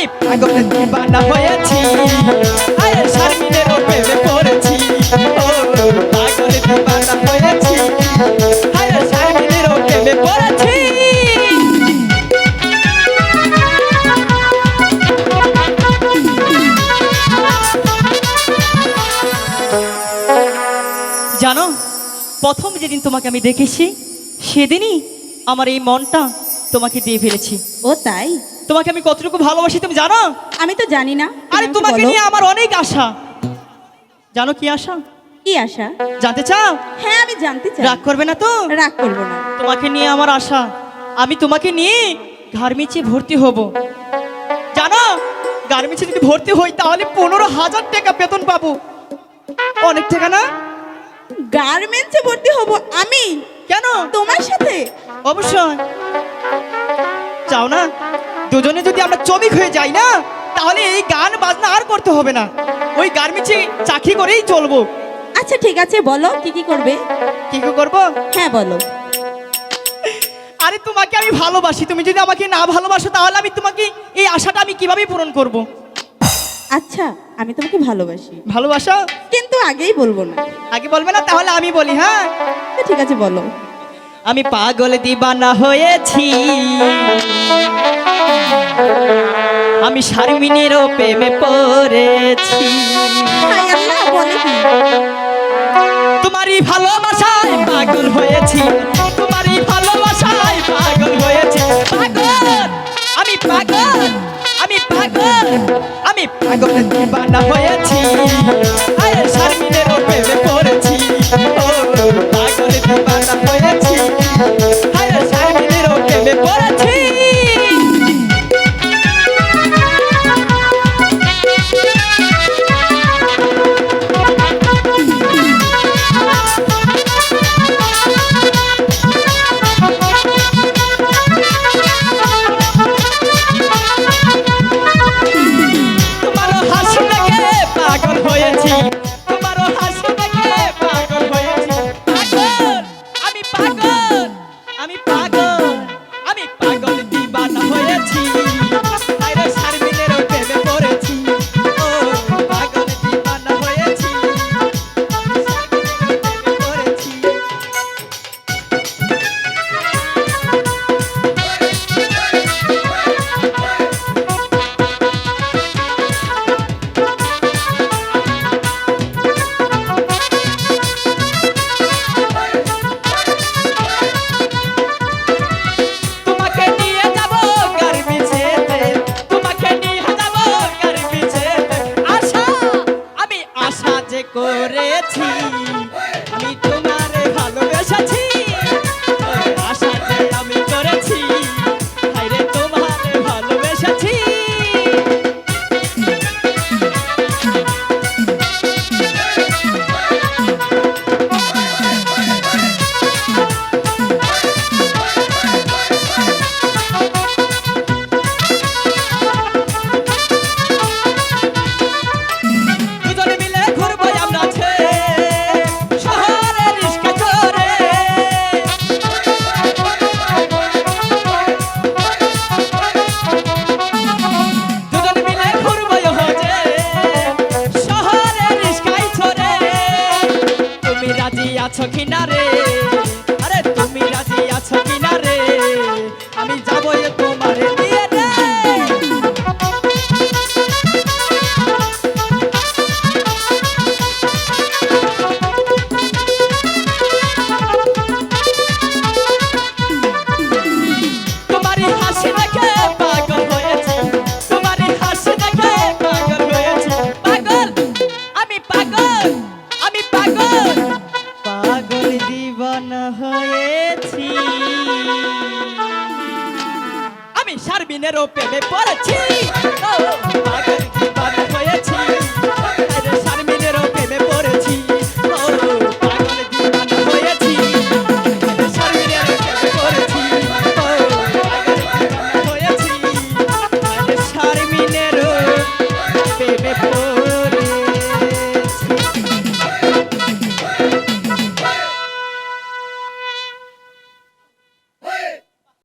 আমি পাগলের দিবানা হয়েছি। আরে শারমিনের প্রেমে পড়েছি। ও পাগলের দিবানা হয়েছি। আরে শারমিনের প্রেমে পড়েছি। জানো, প্রথম যেদিন তোমাকে আমি দেখেছি, সেদিনই আমার এই মনটা তোমাকে দিয়ে ফেলেছি। ও তাই? তোমাকে আমি কতটুকু ভালোবাসি তুমি জানো? আমি তো জানি না। আরে তোমাকে নিয়ে আমার অনেক আশা। জানো কি আশা? কি আশা? জানতে চাও? হ্যাঁ আমি জানতে চাই। রাগ করবে না তো? রাগ করব না। তোমাকে নিয়ে আমার আশা। আমি তোমাকে নিয়ে গার্মেন্টসে ভর্তি হব। জানো? গার্মেন্টসে যদি ভর্তি হই তাহলে পনেরো হাজার টাকা বেতন পাবো। অনেক টাকা না? গার্মেন্টসে ভর্তি হব আমি? কেন? তোমার সাথে? অবশ্যই। চাও না? দুজনে যদি আমরা চমিক হয়ে যাই না তাহলে এই গান বাজনা আর করতে হবে না। ওই গার্মেন্টসে চাকরি করেই চলবো। আচ্ছা ঠিক আছে বলো কি কি করবে? কি কি করব? হ্যাঁ বলো। আরে তোমাকে আমি ভালোবাসি। তুমি যদি আমাকে না ভালোবাসো তাহলে আমি তোমাকে এই আশাটা আমি কীভাবে পূরণ করব? আচ্ছা আমি তোমাকে ভালোবাসি। ভালোবাসো? কিন্তু আগেই বলব না। আগে বলবে না তাহলে আমি বলি হ্যাঁ? ঠিক আছে বলো। আমি পাগল দিবানা হয়েছি। আমি শারমিনেরও প্রেমে পড়েছি। তোমারই ভালোবাসায় পাগল হয়েছি। তোমারই ভালোবাসায় পাগল হয়েছি। পাগল! আমি পাগল! আমি পাগল! আমি পাগল দিবানা হয়েছি। Thank you. আছো কিনা রে আরে তুমি রাজি আছো কিনা রে আমি যাব তোমার শারমিনের প্রেমে পড়েছি। পাগল হয়েছি